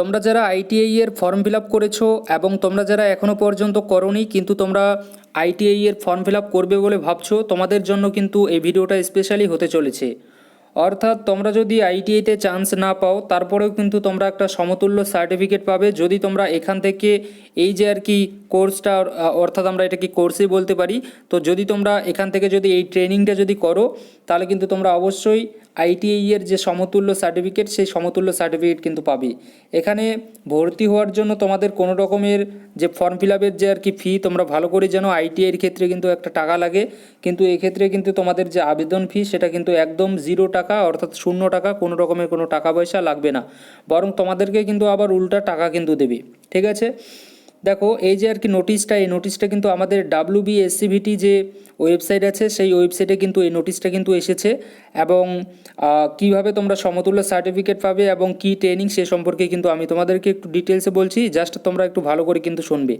তোমরা যারা আইটিআই এর ফর্ম ফিল আপ করেছ এবং তোমরা যারা এখনও পর্যন্ত করনি, কিন্তু তোমরা আইটিআই এর ফর্ম ফিল আপ করবে বলে ভাবছ, তোমাদের জন্য কিন্তু এই ভিডিওটা স্পেশালি হতে চলেছে। অর্থাৎ তোমরা যদি আইটিআইতে চান্স না পাও, তারপরেও কিন্তু তোমরা একটা সমতুল্য সার্টিফিকেট পাবে। যদি তোমরা এখান থেকে এই যে আর কি কোর্সটা অর্থাৎ আমরা এটাকে কোর্সই বলতে পারি, তো যদি তোমরা এখান থেকে যদি এই ট্রেনিংটা যদি করো, তাহলে কিন্তু তোমরা অবশ্যই আইটিআই এর যে সমতুল্য সার্টিফিকেট সেই সমতুল্য সার্টিফিকেট কিন্তু পাবে। এখানে ভর্তি হওয়ার জন্য তোমাদের কোনো রকমের যে ফর্ম ফিল আপের যে আর কি ফি তোমরা ভালো করে জানো আইটিআইয়ের ক্ষেত্রে কিন্তু একটা টাকা লাগে। কিন্তু এক্ষেত্রে কিন্তু তোমাদের যে আবেদন ফি সেটা কিন্তু একদম জিরো টাকা, অর্থাৎ শূন্য টাকা, কোনো রকমের কোনো টাকা পয়সা লাগবে না। বরং তোমাদেরকে কিন্তু আবার উল্টা টাকা কিন্তু দেবে। ঠিক আছে? দেখো, এই যে আর কি নোটিশটা এই নোটিশটা কিন্তু আমাদের ডাব্লিউ বি এসসিভিটি যে ওয়েবসাইট আছে, সেই ওয়েবসাইটে কিন্তু এই নোটিশটা কিন্তু এসেছে এবং কীভাবে তোমরা সমতুল্য সার্টিফিকেট পাবে এবং কি ট্রেনিং সে সম্পর্কে কিন্তু আমি তোমাদেরকে একটু ডিটেলসে বলছি জাস্ট তোমরা একটু ভালো করে কিন্তু শুনবে।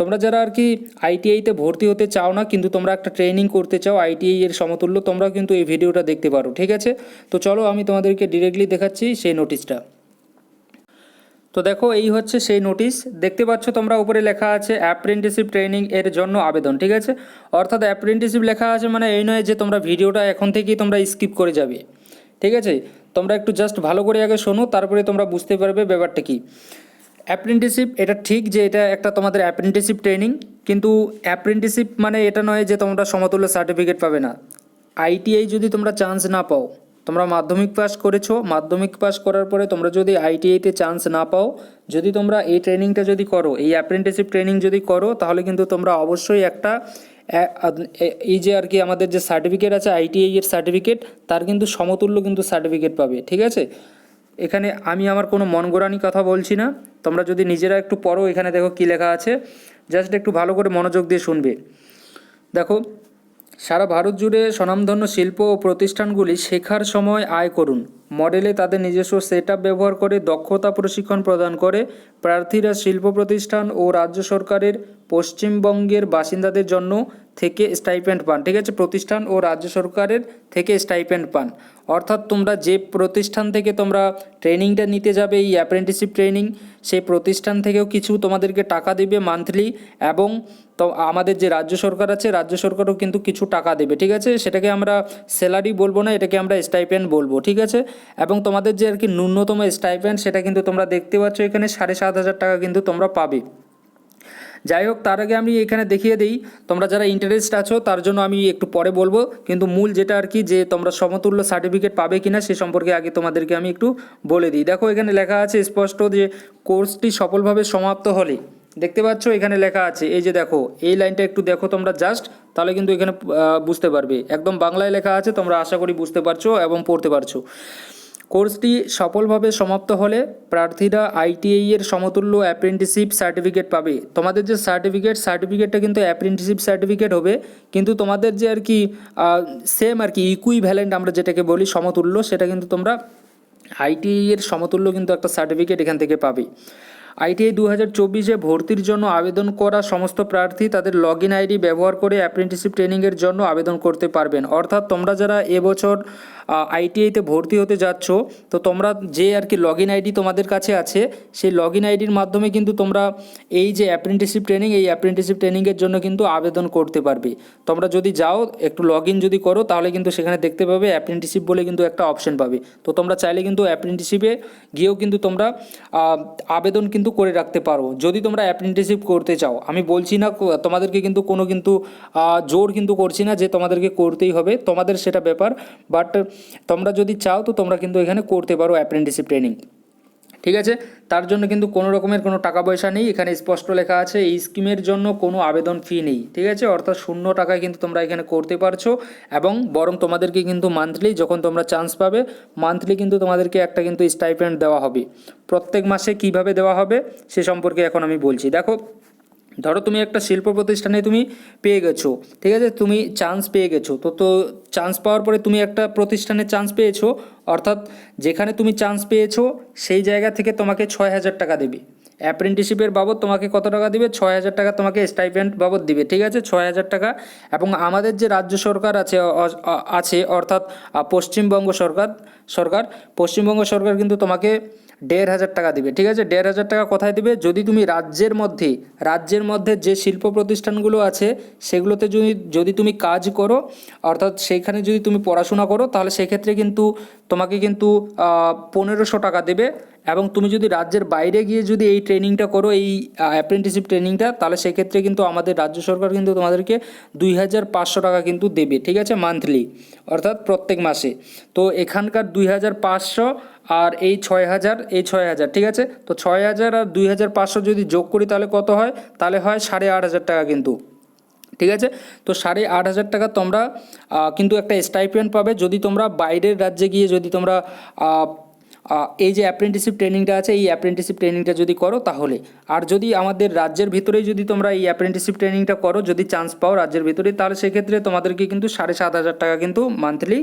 তোমরা যারা আর কি আইটিআইতে ভর্তি হতে চাও না, কিন্তু তোমরা একটা ট্রেনিং করতে চাও আইটিআই এর সমতুল্য তোমরা কিন্তু এই ভিডিওটা দেখতে পারো, ঠিক আছে? তো চলো আমি তোমাদেরকে ডিরেক্টলি দেখাচ্ছি সেই নোটিশটা তো দেখো, এই হচ্ছে সেই নোটিশ দেখতে পাচ্ছ তোমরা, উপরে লেখা আছে অ্যাপ্রেন্টিসিপ ট্রেনিং এর জন্য আবেদন, ঠিক আছে? অর্থাৎ অ্যাপ্রেন্টিসিপ লেখা আছে মানে এই নয় যে তোমরা ভিডিওটা এখন থেকেই তোমরা স্কিপ করে যাবে, ঠিক আছে? তোমরা একটু জাস্ট ভালো করে আগে শোনো, তারপরে তোমরা বুঝতে পারবে ব্যাপারটা কি। অ্যাপ্রেন্টিসিপ এটা ঠিক যে এটা একটা তোমাদের অ্যাপ্রেন্টিসিপ ট্রেনিং কিন্তু অ্যাপ্রেন্টিসিপ মানে এটা নয় যে তোমরা সমতুল্য সার্টিফিকেট পাবে না। আইটিআই যদি তোমরা চান্স না পাও তোমরা মাধ্যমিক পাস করেছ, মাধ্যমিক পাস করার পরে তোমরা যদি আইটিআইতে চান্স না পাও, যদি তোমরা এই ট্রেনিংটা যদি করো, এই অ্যাপ্রেন্টিসিপ ট্রেনিং যদি করো, তাহলে কিন্তু তোমরা অবশ্যই একটা এই যে আর কি আমাদের যে সার্টিফিকেট আছে আইটিআই এর সার্টিফিকেট তার কিন্তু সমতুল্য কিন্তু সার্টিফিকেট পাবে, ঠিক আছে? এখানে আমি আমার কোনো মন গোড়ানি কথা বলছি না, তোমরা যদি নিজেরা একটু পড়ো, এখানে দেখো কী লেখা আছে জাস্ট একটু ভালো করে মনোযোগ দিয়ে শুনবে। দেখো সারা ভারত জুড়ে স্বনামধন্য শিল্প ও প্রতিষ্ঠানগুলি শেখার সময় আয় করুন। মডেলে তাদের নিজস্ব সেট ব্যবহার করে দক্ষতা প্রশিক্ষণ প্রদান করে। প্রার্থীরা শিল্প প্রতিষ্ঠান ও রাজ্য সরকারের পশ্চিমবঙ্গের বাসিন্দাদের জন্য থেকে স্টাইপেন্ড পান, ঠিক আছে? প্রতিষ্ঠান ও রাজ্য সরকারের থেকে স্টাইপেন্ড পান। অর্থাৎ তোমরা যে প্রতিষ্ঠান থেকে তোমরা ট্রেনিংটা নিতে যাবে, এই অ্যাপ্রেন্টিসিপ ট্রেনিং সেই প্রতিষ্ঠান থেকেও কিছু তোমাদেরকে টাকা দেবে মান্থলি এবং তো আমাদের যে রাজ্য সরকার আছে, রাজ্য সরকারও কিন্তু কিছু টাকা দেবে, ঠিক আছে? সেটাকে আমরা স্যালারি বলব না, এটাকে আমরা স্টাইপেন্ড বলব, ঠিক আছে? এবং তোমাদের যে আর কি ন্যূনতম স্টাইপেন্ড সেটা কিন্তু তোমরা দেখতে পাচ্ছ এখানে সাড়ে সাত হাজার টাকা কিন্তু তোমরা পাবে। যাই হোক তার আগে আমি এখানে দেখিয়ে দিই, তোমরা যারা ইন্টারেস্ট আছো, তার জন্য আমি একটু পরে বলব। কিন্তু মূল যেটা আর কি, যে তোমরা সমতুল্য সার্টিফিকেট পাবে কিনা, সে সম্পর্কে আগে তোমাদেরকে আমি একটু বলে দিই। দেখো, এখানে লেখা আছে স্পষ্ট যে কোর্সটি সফলভাবে সমাপ্ত হলে। দেখতে পাচ্ছ, এখানে লেখা আছে, এই যে দেখো, এই লাইনটা একটু দেখো তোমরা জাস্ট তাহলে কিন্তু এখানে বুঝতে পারবে। একদম বাংলায় লেখা আছে, তোমরা আশা করি বুঝতে পারছ এবং পড়তে পারছ। কোর্সটি সফলভাবে সমাপ্ত হলে প্রার্থীরা আইটিআই এর সমতুল্য অ্যাপ্রেন্টিসশিপ সার্টিফিকেট পাবে। তোমাদের যে সার্টিফিকেট, সার্টিফিকেটটা কিন্তু অ্যাপ্রেন্টিসশিপ সার্টিফিকেট হবে। কিন্তু তোমাদের যে আর কি সেম আর কি ইকুইভ্যালেন্ট আমরা যেটাকে বলি সমতুল্য, সেটা কিন্তু তোমরা আইটিআই এর সমতুল্য কিন্তু একটা সার্টিফিকেট এখান থেকে পাবে। আইটিআই দু হাজার চব্বিশে ভর্তির জন্য আবেদন করা সমস্ত প্রার্থী তাদের লগ ইন আইডি ব্যবহার করে অ্যাপ্রেন্টিসিপ ট্রেনিংয়ের জন্য আবেদন করতে পারবেন। অর্থাৎ তোমরা যারা এবছর আইটিআইতে ভর্তি হতে যাচ্ছ, তো তোমরা যে আর কি লগ ইন আইডি তোমাদের কাছে আছে, সেই লগ ইন আইডির মাধ্যমে কিন্তু তোমরা এই যে অ্যাপ্রেন্টিসিপ ট্রেনিং, এই অ্যাপ্রেন্টিসিপ ট্রেনিংয়ের জন্য কিন্তু আবেদন করতে পারবে। তোমরা যদি যাও, একটু লগ ইন যদি করো, তাহলে কিন্তু সেখানে দেখতে পাবে অ্যাপ্রেন্টিসিপ বলে কিন্তু একটা অপশন পাবে। তো তোমরা চাইলে কিন্তু অ্যাপ্রেন্টিসিপে গিয়েও কিন্তু তোমরা আবেদন কিন্তু করে রাখতে পারো। যদি তোমরা অ্যাপ্রেন্টিসিপ করতে চাও, আমি বলছি না তোমাদেরকে কিন্তু কোনো কিন্তু জোর কিন্তু করছি না যে তোমাদেরকে করতেই হবে, তোমাদের সেটা ব্যাপার বাট তোমরা যদি চাও তো তোমরা কিন্তু এখানে করতে পারো অ্যাপ্রেন্টিসিপ ট্রেনিং ঠিক আছে? তার জন্য কিন্তু কোনো রকমের কোনো টাকা পয়সা নেই। এখানে স্পষ্ট লেখা আছে, এই স্কিমের জন্য কোনো আবেদন ফি নেই। ঠিক আছে? অর্থাৎ শূন্য টাকায় কিন্তু তোমরা এখানে করতে পারছ এবং বরং তোমাদেরকে কিন্তু মান্থলি যখন তোমরা চান্স পাবে মান্থলি কিন্তু তোমাদেরকে একটা কিন্তু স্টাইপেন্ড দেওয়া হবে। প্রত্যেক মাসে কীভাবে দেওয়া হবে, সে সম্পর্কে এখন আমি বলছি। দেখো ধরো তুমি একটা শিল্প প্রতিষ্ঠানে তুমি পেয়ে গেছো, ঠিক আছে? তুমি চান্স পেয়ে গেছো। তো তো চান্স পাওয়ার পরে তুমি একটা প্রতিষ্ঠানে চান্স পেয়েছ, অর্থাৎ যেখানে তুমি চান্স পেয়েছ, সেই জায়গা থেকে তোমাকে ছয় হাজার টাকা দেবে। অ্যাপ্রেন্টিসশিপের বাবদ তোমাকে কত টাকা দিবে? ছয় হাজার টাকা তোমাকে স্টাইপেন্ড বাবদ দিবে, ঠিক আছে? ছয় হাজার টাকা। এবং আমাদের যে রাজ্য সরকার আছে আছে, অর্থাৎ পশ্চিমবঙ্গ সরকার সরকার, পশ্চিমবঙ্গ সরকার কিন্তু তোমাকে দেড় হাজার টাকা দিবে, ঠিক আছে? দেড় হাজার টাকা কোথায় দিবে? যদি তুমি রাজ্যের মধ্যে রাজ্যের মধ্যে যে শিল্প প্রতিষ্ঠানগুলো আছে, সেগুলোতে যদি যদি তুমি কাজ করো, অর্থাৎ সেইখানে যদি তুমি পড়াশোনা করো, তাহলে সেক্ষেত্রে কিন্তু তোমাকে কিন্তু পনেরোশো টাকা দেবে এবং তুমি যদি রাজ্যের বাইরে গিয়ে যদি এই ট্রেনিংটা করো, এই অ্যাপ্রেন্টিসশিপ ট্রেনিংটা, তাহলে সেক্ষেত্রে কিন্তু আমাদের রাজ্য সরকার কিন্তু তোমাদেরকে দুই হাজার পাঁচশো টাকা কিন্তু দেবে, ঠিক আছে মান্থলি অর্থাৎ প্রত্যেক মাসে। তো এখানকার দুই হাজার পাঁচশো আর এই ছয় হাজার, এই ছয় হাজার, ঠিক আছে? তো ছয় হাজার আর দুই হাজার পাঁচশো যদি যোগ করি, তাহলে কত হয়? তাহলে হয় সাড়ে আট হাজার টাকা কিন্তু। ঠিক আছে? তো সাড়ে আট হাজার টাকা তোমরা কিন্তু একটা স্টাইপেন্ড পাবে যদি তোমরা বাইরের রাজ্যে গিয়ে যদি তোমরা এই যে অ্যাপ্রেন্টিসশিপ ট্রেনিংটা আছে, এই অ্যাপ্রেন্টিসশিপ ট্রেনিংটা যদি করো তাহলে। আর যদি আমাদের রাজ্যের ভিতরেই যদি তোমরা এই অ্যাপ্রেন্টিসশিপ ট্রেনিংটা করো, যদি চান্স পাও রাজ্যের ভিতরে, তাহলে সেক্ষেত্রে তোমাদেরকে কিন্তু সাড়ে সাত হাজার টাকা কিন্তু মান্থলি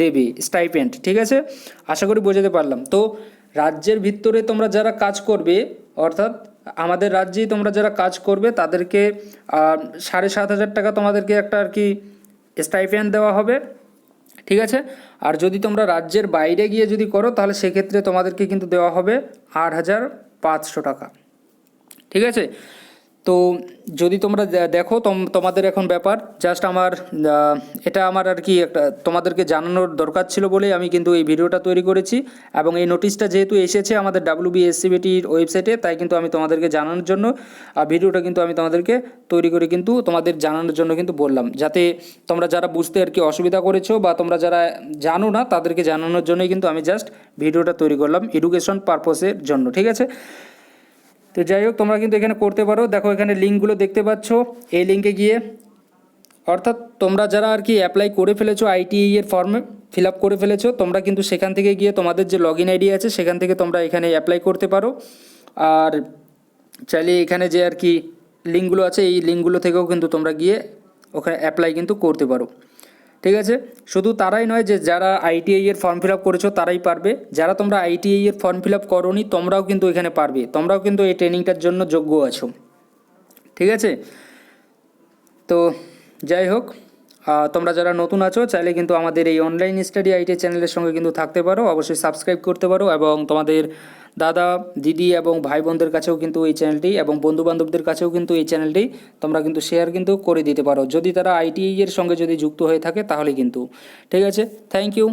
দেবে স্টাইপেন্ড ঠিক আছে? আশা করি বোঝাতে পারলাম। তো রাজ্যের ভিতরে তোমরা যারা কাজ করবে, অর্থাৎ আমাদের রাজ্যেই তোমরা যারা কাজ করবে তাদেরকে সাড়ে সাত হাজার টাকা তোমাদেরকে একটা আর কি স্টাইপেন্ড দেওয়া হবে, ঠিক আছে? আর যদি তোমরা রাজ্যের বাইরে গিয়ে যদি করো, তাহলে সেক্ষেত্রে তোমাদেরকে কিন্তু দেওয়া হবে আট হাজার পাঁচশো টাকা, ঠিক আছে? তো যদি তোমরা দেখো তোম- তোমাদের এখন ব্যাপার জাস্ট আমার এটা আমার আর কি একটা, তোমাদেরকে জানানোর দরকার ছিল বলেই আমি কিন্তু এই ভিডিওটা তৈরি করেছি এবং এই নোটিশটা যেহেতু এসেছে আমাদের ডাব্লিউ বিএসসিবিটির ওয়েবসাইটে তাই কিন্তু আমি তোমাদেরকে জানানোর জন্য ভিডিওটা কিন্তু আমি তোমাদেরকে তৈরি করে কিন্তু তোমাদের জানানোর জন্য কিন্তু বললাম। যাতে তোমরা যারা বুঝতে আর কি অসুবিধা করেছ বা তোমরা যারা জানো না, তাদেরকে জানানোর জন্যই কিন্তু আমি জাস্ট ভিডিওটা তৈরি করলাম এডুকেশন পারপসের জন্য, ঠিক আছে? তো যাই হোক, তোমরা কিন্তু এখানে করতে পারো। দেখো, এখানে লিঙ্কগুলো দেখতে পাচ্ছ। এই লিঙ্কে গিয়ে, অর্থাৎ তোমরা যারা আর কি অ্যাপ্লাই করে ফেলেছো আইটিআই এর ফর্মে ফিল আপ করে ফেলেছো, তোমরা কিন্তু সেখান থেকে গিয়ে তোমাদের যে লগ ইন আইডি আছে, সেখান থেকে তোমরা এখানে অ্যাপ্লাই করতে পারো। আর চাইলে এখানে যে আর কি লিঙ্কগুলো আছে, এই লিঙ্কগুলো থেকেও কিন্তু তোমরা গিয়ে ওখানে অ্যাপ্লাই কিন্তু করতে পারো। ঠিক আছে? শুধু তারাই নয় যে যারা আইটিআই এর ফর্ম ফিল আপ করেছ তারাই পারবে। যারা তোমরা আইটিআই এর ফর্ম ফিল আপ করোনি, তোমরাও কিন্তু এখানে পারবে। তোমরাও কিন্তু এই ট্রেনিংটার জন্য যোগ্য আছো। ঠিক আছে? তো যাই হোক তোমরা যারা নতুন আছো, চাইলে কিন্তু আমাদের এই অনলাইন স্টাডি আইটি চ্যানেলের সঙ্গে কিন্তু থাকতে পারো। অবশ্যই সাবস্ক্রাইব করতে পারো এবং তোমাদের দাদা, দিদি এবং ভাই বোনদের কাছেও কিন্তু এই চ্যানেলটি এবং বন্ধু বান্ধবদের কাছেও কিন্তু এই চ্যানেলটি তোমরা কিন্তু শেয়ার কিন্তু করে দিতে পারো। যদি তারা আইটিআই এর সঙ্গে যদি যুক্ত হয়ে থাকে, তাহলে কিন্তু। ঠিক আছে? Thank you